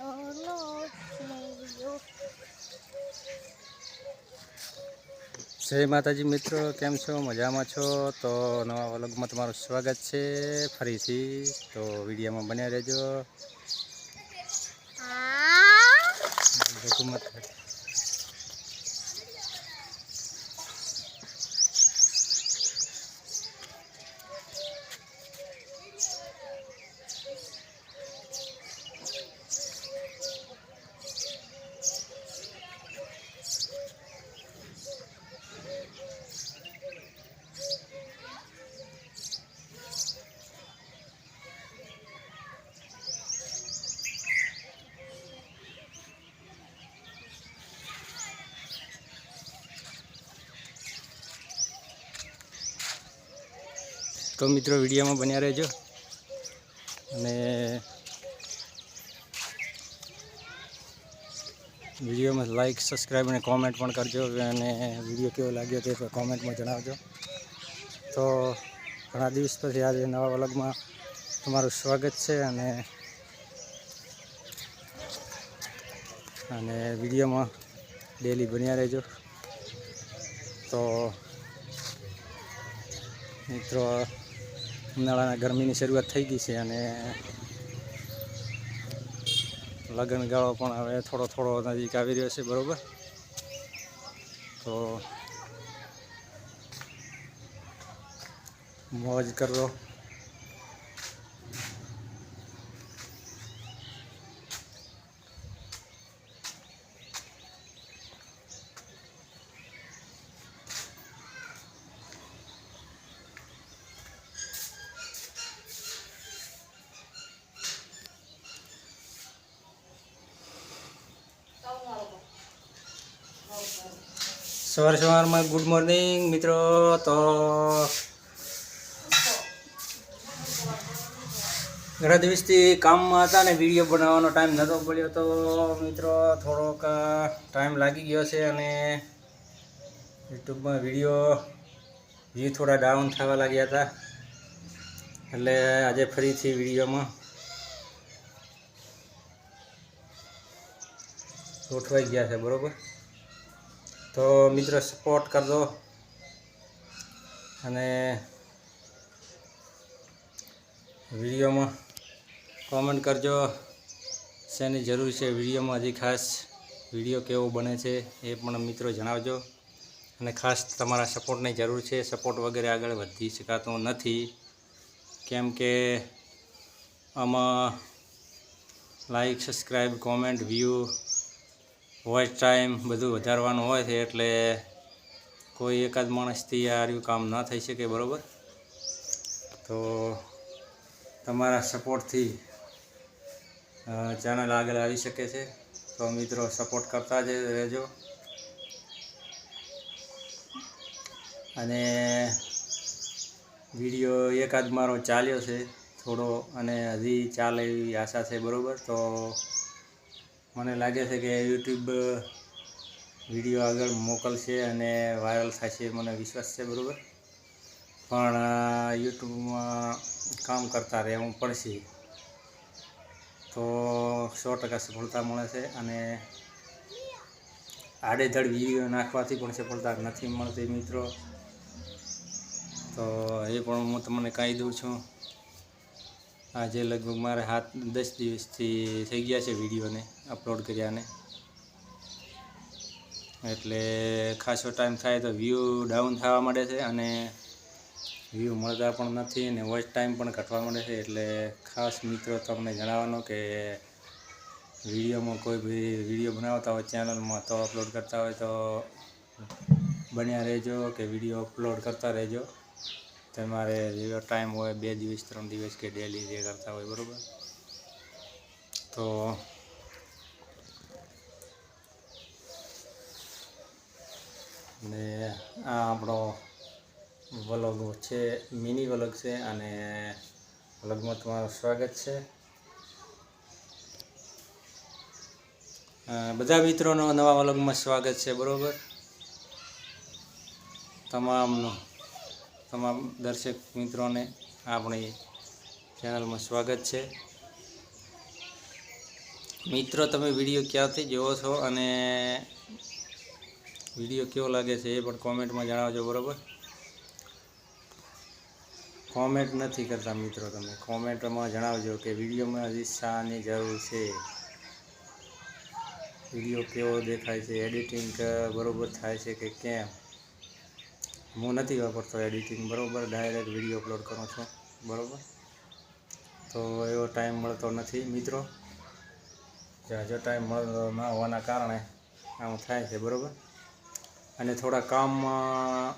ઓનો સ્નેહયો જય માતાજી મિત્રો કેમ છો? મજામાં છો? તો નવા વ્લોગમાં તમારું સ્વાગત છે ફરીથી. તો વિડીયોમાં બન્યા રહેજો. તો મિત્રો વિડીયોમાં બન્યા રહેજો. અને વિડીયોમાં લાઈક સબસ્ક્રાઈબ અને કોમેન્ટ પણ કરજો. અને વીડિયો કેવો લાગ્યો તે કોમેન્ટમાં જણાવજો. તો ઘણા દિવસ પછી આજે નવા વલગમાં તમારું સ્વાગત છે. અને અને વિડીયોમાં ડેલી બન્યા રહેજો. તો મિત્રો ઉનાળાના ગરમીની શરૂઆત થઈ ગઈ છે અને લગ્ન ગાળો પણ હવે થોડો થોડો નજીક આવી રહ્યો છે, બરોબર? તો મોજ કરવો સવાર સવારમાં ગુડ મોર્નિંગ, મિત્રો. તો ઘણા દિવસથી કામમાં હતા ને, વીડિયો બનાવવાનો ટાઈમ નહોતો પડ્યો. તો મિત્રો, થોડોક ટાઈમ લાગી ગયો છે અને યુટ્યુબમાં વીડિયો વ્યૂ થોડા ડાઉન થવા લાગ્યા હતા. એટલે આજે ફરીથી વિડીયોમાં ગોઠવાઈ ગયા છે, બરોબર? તો મિત્રો સપોર્ટ કરજો. અને વિડીયોમાં કોમેન્ટ કરજો. શેની જરૂર છે વિડીયોમાં? હજી ખાસ વીડિયો કેવો બને છે એ પણ મિત્રો જણાવજો. અને ખાસ તમારા સપોર્ટની જરૂર છે. સપોર્ટ વગેરે આગળ વધી શકાતો નથી. કેમ કે આમાં like subscribe comment view voice time બધું વધારવાનું હોય છે એટલે કોઈ એકાદ માણસથી આ રહ્યું કામ ન થઈ શકે, બરાબર? તો તમારા સપોર્ટથી ચેનલ આગળ આવી શકે છે. તો મિત્રો સપોર્ટ કરતા જ રહેજો. અને વીડિયો એકાદ મારો ચાલ્યો છે થોડો અને હજી ચાલે એવી આશા છે, બરાબર? તો મને લાગે છે કે યુટ્યુબ વીડિયો આગળ મોકલશે અને વાયરલ થશે, મને વિશ્વાસ છે, બરાબર? પણ યુટ્યુબમાં કામ કરતા રહેવું પડશે. તો સો ટકા સફળતા મળે છે અને આડેધડ વીડિયો નાખવાથી પણ સફળતા નથી મળતી, મિત્રો. તો એ પણ હું તમને કહી દઉં છું. આજે લગભગ મારે હાથ દસ દિવસથી થઈ ગયા છે વિડીયોને અપલોડ કર્યાને. એટલે ખાસો ટાઈમ થાય તો વ્યૂ ડાઉન થવા માંડે છે અને વ્યૂ મળતા પણ નથી અને વોચ ટાઈમ પણ ઘટવા માંડે છે. એટલે ખાસ મિત્રો તમને જણાવવાનો કે વિડીયોમાં કોઈ બી વીડિયો બનાવતા હોય ચેનલમાં તો અપલોડ કરતા હોય તો બન્યા રહેજો કે વીડિયો અપલોડ કરતા રહેજો. તમારે જેવો ટાઈમ હોય બે દિવસ, ત્રણ દિવસ કે ડેલી જે કરતા હોય, બરાબર? તો ને આ આપણો વલગ છે મિની વલગ છે અને વલગમાં તમારું સ્વાગત છે. બધા મિત્રોનો નવા વલગમાં સ્વાગત છે, બરાબર? તમામનો. તમામ દર્શક મિત્રોને આપણી ચેનલમાં સ્વાગત છે. મિત્રો, તમે વીડિયો ક્યાંથી જોવો છો અને વીડિયો કેવો લાગે છે એ પણ કોમેન્ટમાં જણાવજો, બરાબર? કોમેન્ટ નથી કરતા મિત્રો તમે. કોમેન્ટમાં જણાવજો કે વિડીયોમાં હજી શાની જરૂર છે. વીડિયો કેવો દેખાય છે, એડિટિંગ બરાબર થાય છે કે કેમ? હું નથી વાપરતો એડિટિંગ બરાબર? ડાયરેક્ટ વીડિયો અપલોડ કરું છું, બરાબર? તો એવો ટાઈમ મળતો નથી, મિત્રો. જો ટાઈમ મળતો ન હોવાના કારણે આમ થાય છે, બરાબર? અને થોડા કામમાં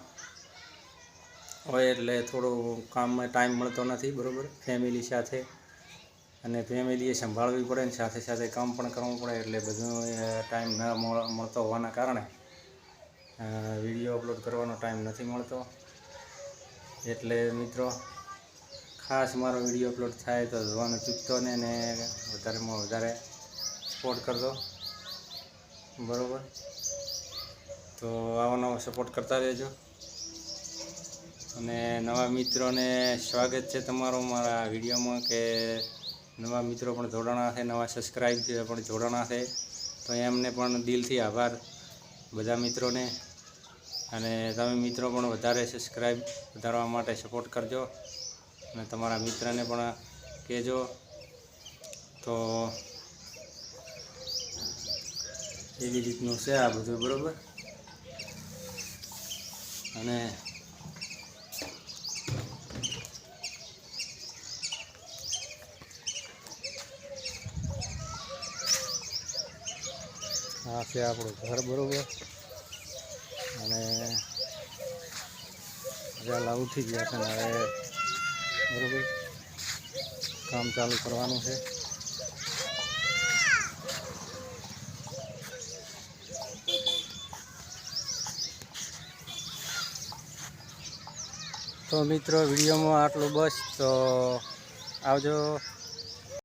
હોય એટલે થોડું કામમાં ટાઈમ મળતો નથી, બરાબર? ફેમિલી સાથે અને ફેમિલીએ સંભાળવી પડે ને સાથે સાથે કામ પણ કરવું પડે એટલે બધું ટાઈમ ન મળ- મળતો હોવાના કારણે વીડિયો અપલોડ કરવાનો ટાઈમ નથી મળતો. એટલે મિત્રો, ખાસ મારો વીડિયો અપલોડ થાય તો જોવાનું ચૂકતો ને ને વધારેમાં વધારે સપોર્ટ કરજો. બરાબર? તો આવો નવો સપોર્ટ કરતા રહેજો. અને નવા મિત્રોને સ્વાગત છે તમારું મારા વિડીયોમાં કે નવા મિત્રો પણ જોડાણા છે, નવા સબસ્ક્રાઈબ પણ જોડાણા છે. તો એમને પણ દિલથી આભાર. બધા મિત્રોને અને તમે મિત્રો પણ વધારે સબસ્ક્રાઈબ વધારવા માટે સપોર્ટ કરજો. અને તમારા મિત્રને પણ કહેજો. તો એવી રીતનું છે આ બધું, બરાબર? અને આ છે આપણું ઘર, બરોબર? અને વહેલા ઉઠી ગયા છે ને હવે બરોબર કામ ચાલુ કરવાનું છે. તો મિત્રો, વિડીયોમાં આટલું બસ. તો આવજો.